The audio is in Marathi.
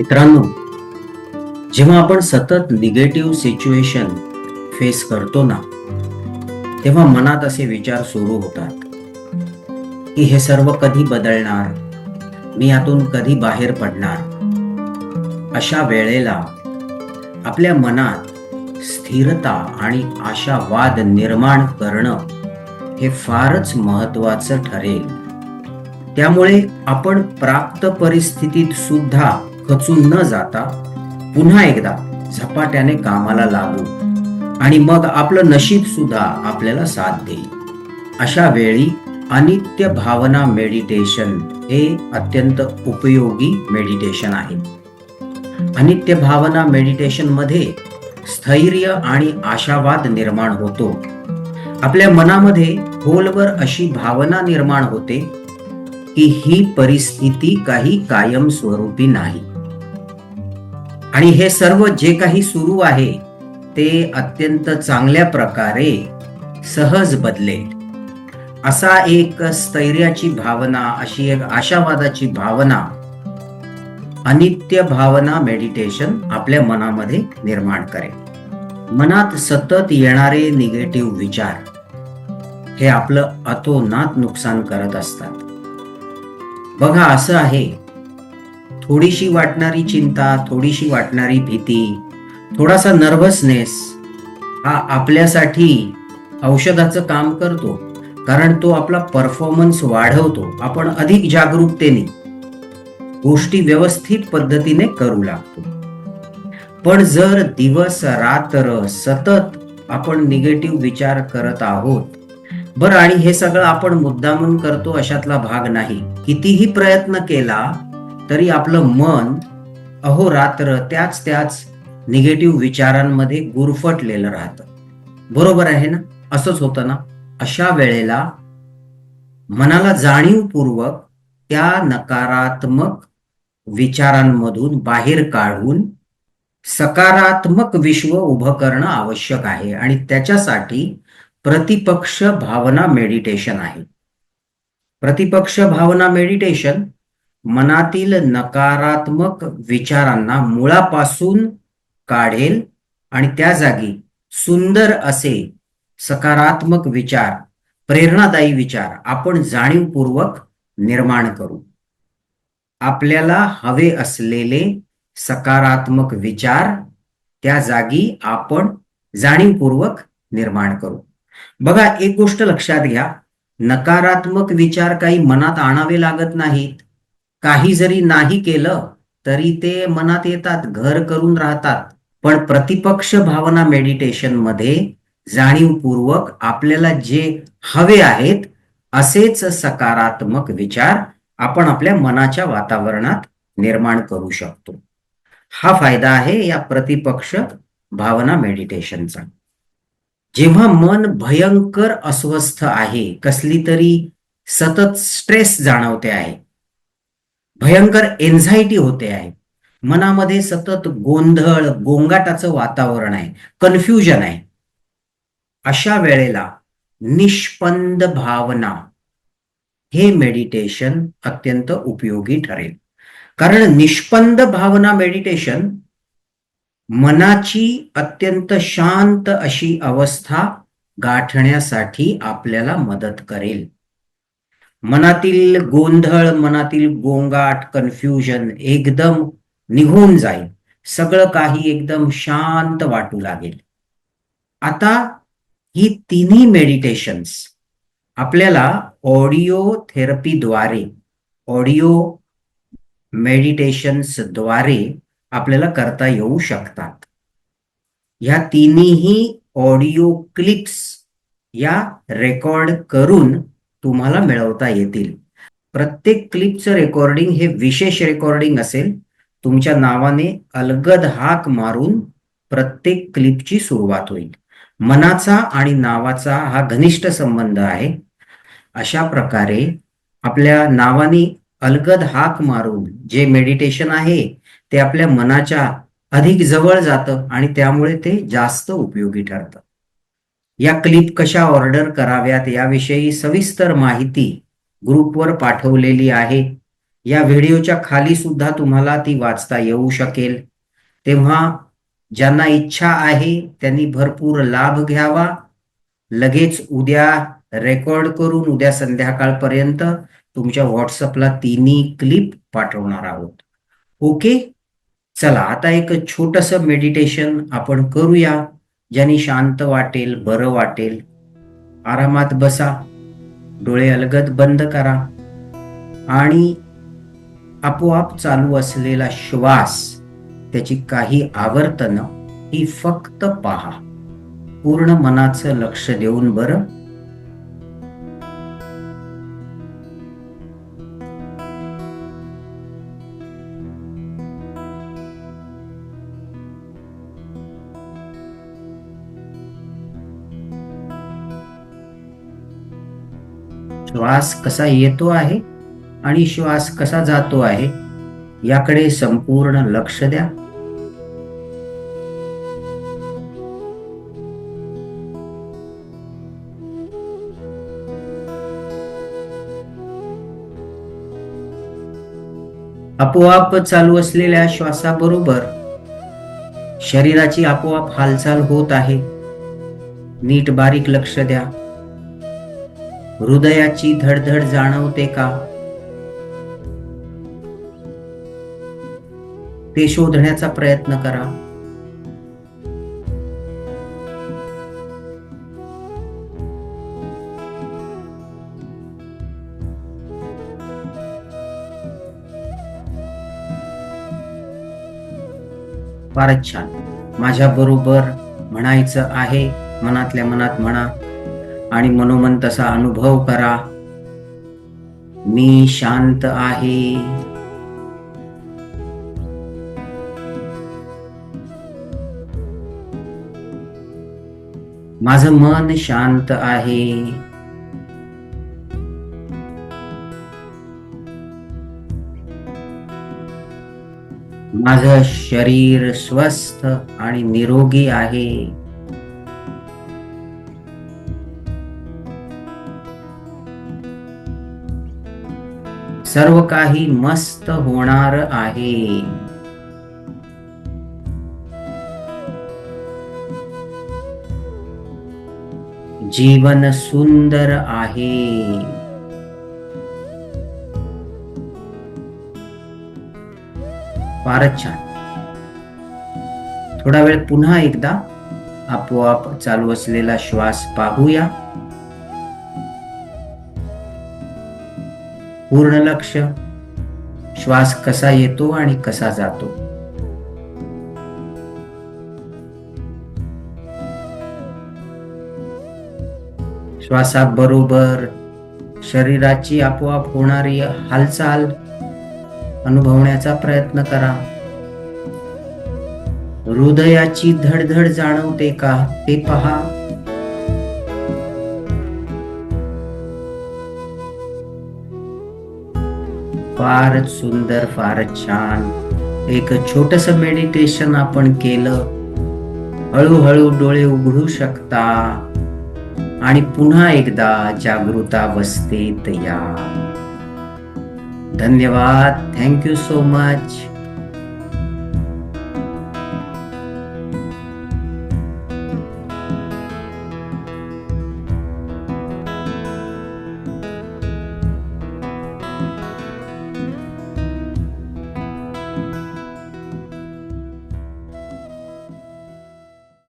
मित्रांनो जेव्हा आपण सतत निगेटिव्ह सिच्युएशन फेस करतो ना तेव्हा मनात असे विचार सुरू होतात की हे सर्व कधी बदलणार? मी यातून कधी बाहेर पडणार? अशा वेळेला आपल्या मनात स्थिरता आणि आशावाद निर्माण करणं हे फारच महत्वाचं ठरेल. त्यामुळे आपण प्राप्त परिस्थितीत सुद्धा खचून न जाता पुन्हा एकदा झपाट्याने कामाला लागू आणि मग आपलं नशीब सुद्धा आपल्याला साथ देईल. अशा वेळी अनित्य भावना मेडिटेशन हे अत्यंत उपयोगी मेडिटेशन आहे. अनित्य भावना मेडिटेशनमध्ये स्थैर्य आणि आशावाद निर्माण होतो. आपल्या मनामध्ये खोलवर अशी भावना निर्माण होते की ही परिस्थिती काही कायमस्वरूपी नाही. आणि हे सर्व जे काही सुरू आहे ते अत्यंत चांगल्या प्रकारे सहज बदलेल. असा एक स्थैर्याची भावना अशी एक आशावादाची भावना अनित्य भावना मेडिटेशन आपल्या मनामध्ये निर्माण करेल. मनात सतत येणारे निगेटिव्ह विचार हे आपलं अतोनात नुकसान करत असतात. बघा असं आहे थोडीशी वाटणारी चिंता थोडीशी वाटणारी भीती थोडासा नर्वसनेस हा आपल्यासाठी औषधाचं काम करतो. कारण तो आपला परफॉर्मन्स वाढवतो. आपण अधिक जागरूकतेने गोष्टी व्यवस्थित पद्धतीने करू लागतो. पण जर दिवस रात्र सतत आपण निगेटिव्ह विचार करत आहोत बरं आणि हे सगळं आपण मुद्दामून करतो अशातला भाग नाही. कितीही प्रयत्न केला तरी आपलं मन अहोरात्र त्याच त्याच निगेटिव्ह विचारांमध्ये गुरफटलेलं राहतं. बरोबर आहे ना? असंच होतं ना? अशा वेळेला मनाला जाणीवपूर्वक त्या नकारात्मक विचारांमधून बाहेर काढून सकारात्मक विश्व उभं करणं आवश्यक आहे आणि त्याच्यासाठी प्रतिपक्ष भावना मेडिटेशन आहे. प्रतिपक्ष भावना मेडिटेशन मनातील नकारात्मक विचारांना मुळापासून काढेल आणि त्या जागी सुंदर असे सकारात्मक विचार प्रेरणादायी विचार आपण जाणीवपूर्वक निर्माण करू. आपल्याला हवे असलेले सकारात्मक विचार त्या जागी आपण जाणीवपूर्वक निर्माण करू. बघा एक गोष्ट लक्षात घ्या. नकारात्मक विचार काही मनात आणावे लागत नाहीत. काही जरी नाही केलं तरी ते मनात येतात घर करून राहतात. पण प्रतिपक्ष भावना मेडिटेशनमध्ये जाणीवपूर्वक आपल्याला जे हवे आहेत असेच सकारात्मक विचार आपण आपल्या मनाच्या वातावरणात निर्माण करू शकतो. हा फायदा आहे या प्रतिपक्ष भावना मेडिटेशनचा जेव्हा मन भयंकर अस्वस्थ आहे कसली तरी सतत स्ट्रेस जाणवते आहे भयंकर एन्झायटी होते आहे. मनामध्ये सतत गोंधळ गोंगाटाचं वातावरण आहे. कन्फ्युजन आहे. अशा वेळेला निष्पंद भावना हे मेडिटेशन अत्यंत उपयोगी ठरेल. कारण निष्पंद भावना मेडिटेशन मनाची अत्यंत शांत अशी अवस्था गाठण्यासाठी आपल्याला मदत करेल. मनातील गोंधळ मनातील गोंगाट कन्फ्युजन एकदम निघून जाईल. सगळं काही एकदम शांत वाटू लागेल. आता ही तिन्ही मेडिटेशन्स आपल्याला ऑडिओ थेरपीद्वारे ऑडिओ मेडिटेशन्सद्वारे आपल्याला करता येऊ शकतात. ह्या तिन्ही ऑडिओ क्लिप्स या रेकॉर्ड करून तुम्हाला मिळवता येतील. प्रत्येक क्लिपचं रेकॉर्डिंग हे विशेष रेकॉर्डिंग असेल. तुमच्या नावाने अलगद हाक मारून प्रत्येक क्लिपची सुरुवात होईल. मनाचा आणि नावाचा हा घनिष्ठ संबंध आहे. अशा प्रकारे आपल्या नावाने अलगद हाक मारून जे मेडिटेशन आहे ते आपल्या मनाच्या अधिक जवळ जातं आणि त्यामुळे ते जास्त उपयोगी ठरतं. या क्लिप कशा ऑर्डर कराव्यात याविषयी सविस्तर माहिती ग्रुपवर पाठवलेली आहे. या व्हिडिओच्या खाली सुद्धा तुम्हाला ती वाचता येऊ शकेल. तेव्हा ज्यांना इच्छा आहे त्यांनी भरपूर लाभ घ्यावा. लगेच उद्या रेकॉर्ड करून उद्या संध्याकाळपर्यंत तुमच्या व्हॉट्सअपला तिन्ही क्लिप पाठवणार आहोत. ओके चला आता एक छोटस मेडिटेशन आपण करूया. ज्याने शांत वाटेल बरं वाटेल आरामात बसा डोळे अलगद बंद करा आणि आपोआप चालू असलेला श्वास त्याची काही आवर्तनं ही फक्त पहा. पूर्ण मनाचं लक्ष देऊन बरं श्वास कसा येतो आहे आणि श्वास कसा जातो आहे याकडे संपूर्ण लक्ष द्या. आपोआप चालू असलेल्या श्वासाबरोबर शरीराची आपोआप हालचाल होत आहे. नीट बारीक लक्ष द्या. हृदयाची धडधड जाणवते का? ते शोधण्याचा प्रयत्न करा. फारच छान. माझ्या बरोबर म्हणायचं आहे मनातल्या मनात म्हणा. आणि मनोमन तसा अनुभव करा. मी शांत आहे. माझं मन शांत आहे. माझं शरीर स्वस्थ आणि निरोगी आहे. सर्व काही मस्त होणार आहे. जीवन सुंदर आहे. फारच छान. थोडा वेळ पुन्हा एकदा आपोआप चालू असलेला श्वास पाहूया. पूर्ण लक्ष. श्वास कसा येतो आणि कसा जातो? श्वासाबरोबर शरीराची आपोआप होणारी हालचाल अनुभवण्याचा प्रयत्न करा. हृदयाची धडधड जाणवते का ते पहा. फारच सुंदर फारच छान. एक छोटस मेडिटेशन आपण केलं. हळूहळू डोळे उघडू शकता. आणि पुन्हा एकदा जागृतावस्थेत या. धन्यवाद. Thank you so much